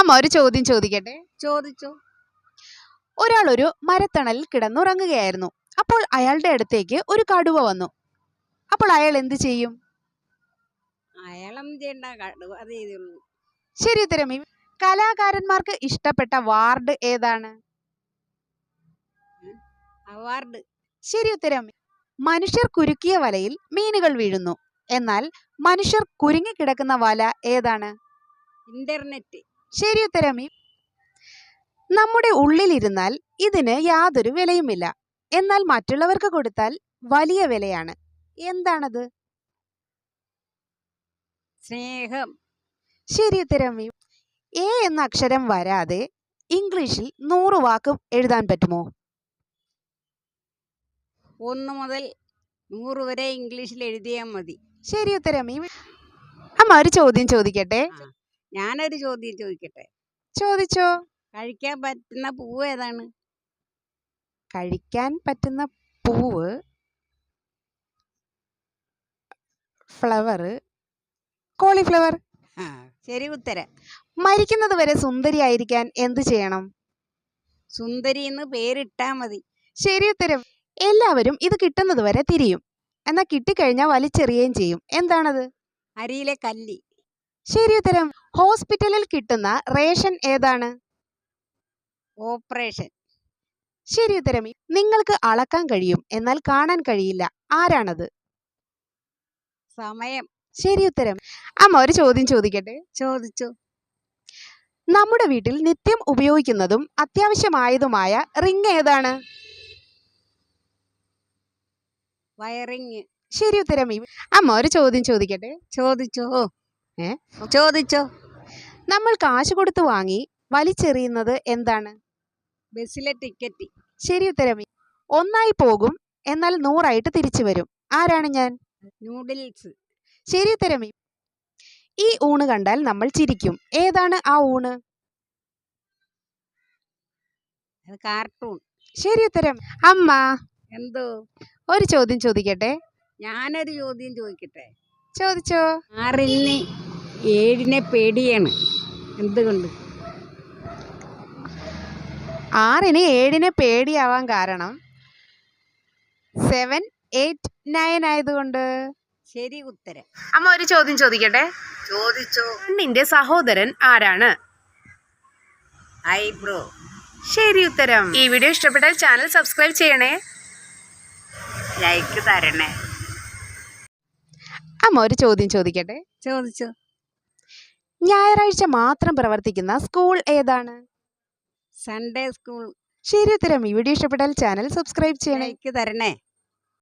അമ്മ ഒരു ചോദ്യം ചോദിക്കട്ടെ? ചോദിച്ചു. ഒരാൾ ഒരു മരത്തണലിൽ കിടന്നുറങ്ങുകയായിരുന്നു. അപ്പോൾ അയാളുടെ അടുത്തേക്ക് ഒരു കടുവ വന്നു. അപ്പോൾ അയാൾ എന്ത് ചെയ്യും? അയാളം ചെയ്യണ്ട? കടുവ അത് ചെയ്തുള്ളൂ ശരി ഉത്തരം. കലാകാരന്മാർക്ക് ഇഷ്ടപ്പെട്ട വാർഡ് ഏതാണ്? അവാർഡ് ശരി ഉത്തരം. മനുഷ്യർ കുരുക്കിയ വലയിൽ മീനുകൾ വീഴുന്നു. എന്നാൽ മനുഷ്യർ കുരുങ്ങി കിടക്കുന്ന വല ഏതാണ്? ഇന്റർനെറ്റ്. ശരി ഉത്തരമി നമ്മുടെ ഉള്ളിലിരുന്നാൽ ഇതിന് യാതൊരു വിലയുമില്ല. എന്നാൽ മറ്റുള്ളവർക്ക് കൊടുത്താൽ വലിയ വിലയാണ്. എന്താണത്? സ്നേഹം. ശരി ഉത്തരമി എ എന്ന അക്ഷരം വരാതെ ഇംഗ്ലീഷിൽ നൂറ് വാക്ക് എഴുതാൻ പറ്റുമോ? ഒന്ന് മുതൽ നൂറ് വരെ ഇംഗ്ലീഷിൽ എഴുതിയാൽ മതി. ശരി ഉത്തരമി അമ്മ. ഒരു ചോദ്യം ചോദിക്കട്ടെ? ഞാനൊരു ചോദ്യം ചോദിക്കട്ടെ? ചോദിച്ചോ. കഴിക്കാൻ പറ്റുന്ന പൂവ് ഏതാണ്? കഴിക്കാൻ പറ്റുന്ന പൂവ് ഫ്ലവർ കോളിഫ്ലവർ. ആ ശരി ഉത്തരം. മരിക്കുന്നത് വരെ സുന്ദരിയായിരിക്കാൻ എന്ത് ചെയ്യണം? സുന്ദരി എന്ന് പേരിട്ടാ മതി. ശരി ഉത്തരം. എല്ലാവരും ഇത് കിട്ടുന്നത് വരെ തിരിയും. എന്നാൽ കിട്ടിക്കഴിഞ്ഞാൽ വലിച്ചെറിയുകയും ചെയ്യും. എന്താണത്? അരിയിലെ കല്ലി. ശരി ഉത്തരം. ഹോസ്പിറ്റലിൽ കിട്ടുന്ന റേഷൻ ഏതാണ്? ഓപ്പറേഷൻ. ശരി ഉത്തരം നിങ്ങൾക്ക് അളക്കാൻ കഴിയും എന്നാൽ കാണാൻ കഴിയില്ല. ആരാണത്? സമയം. ശരി ഉത്തരം അമ്മ ഒരു ചോദ്യം ചോദിക്കട്ടെ? ചോദിച്ചു. നമ്മുടെ വീട്ടിൽ നിത്യം ഉപയോഗിക്കുന്നതും അത്യാവശ്യമായതുമായ റിംഗ് ഏതാണ്? വയറിങ്. ശരി ഉത്തരം അമ്മ ഒരു ചോദ്യം ചോദിക്കട്ടെ? ചോദിച്ചോ. ഏ? ചോദിച്ചോ. നമ്മൾ കാശ് കൊടുത്ത് വാങ്ങി വലിച്ചെറിയുന്നത് എന്താണ്? ബസ്സിലെ ടിക്കറ്റ്. ശരി ഉത്തരം ഒന്നായി പോകും എന്നാൽ നൂറായിട്ട് തിരിച്ചു വരും. ആരാണ് ഞാൻ? നൂഡിൽസ്. ശരി ഉത്തരം ഈ ഊണ് കണ്ടാൽ നമ്മൾ ചിരിക്കും. ഏതാണ് ആ ഊണ്? കാർട്ടൂൺ. ശരി ഉത്തരം. അമ്മ. എന്തോ? ഒരു ചോദ്യം ചോദിക്കട്ടെ? ഞാനൊരു ചോദ്യം ചോദിക്കട്ടെ? ചോദിച്ചോ. ആറിന് ഏഴിനെ പേടിയാണ്. എന്തുകൊണ്ട് ആറിന് ഏഴിന് പേടിയാവാൻ കാരണം സെവൻ എയ്റ്റ് നയൻ ആയതുകൊണ്ട്. ശരി ഉത്തരം. അമ്മ ഒരു ചോദ്യം ചോദിക്കട്ടെ? ചോദിച്ചോ. നിന്റെ സഹോദരൻ ആരാണ്? ഐബ്രോ ശരി ഉത്തരം. ഈ വീഡിയോ ഇഷ്ടപ്പെട്ടാൽ ചാനൽ സബ്സ്ക്രൈബ് ചെയ്യണേ. ലൈക്ക് തരണേ. അമ്മ ഒരു ചോദ്യം ചോദിക്കട്ടെ? ചോദിച്ചോ. ഞായറാഴ്ച മാത്രം പ്രവർത്തിക്കുന്ന സ്കൂൾ ഏതാണ്? സൺഡേ സ്കൂൾ ശരി ഉത്തരം. ഈ വീഡിയോ ഇഷ്ടപ്പെട്ടാൽ ചാനൽ സബ്സ്ക്രൈബ് ചെയ്യണേ. തരണേ.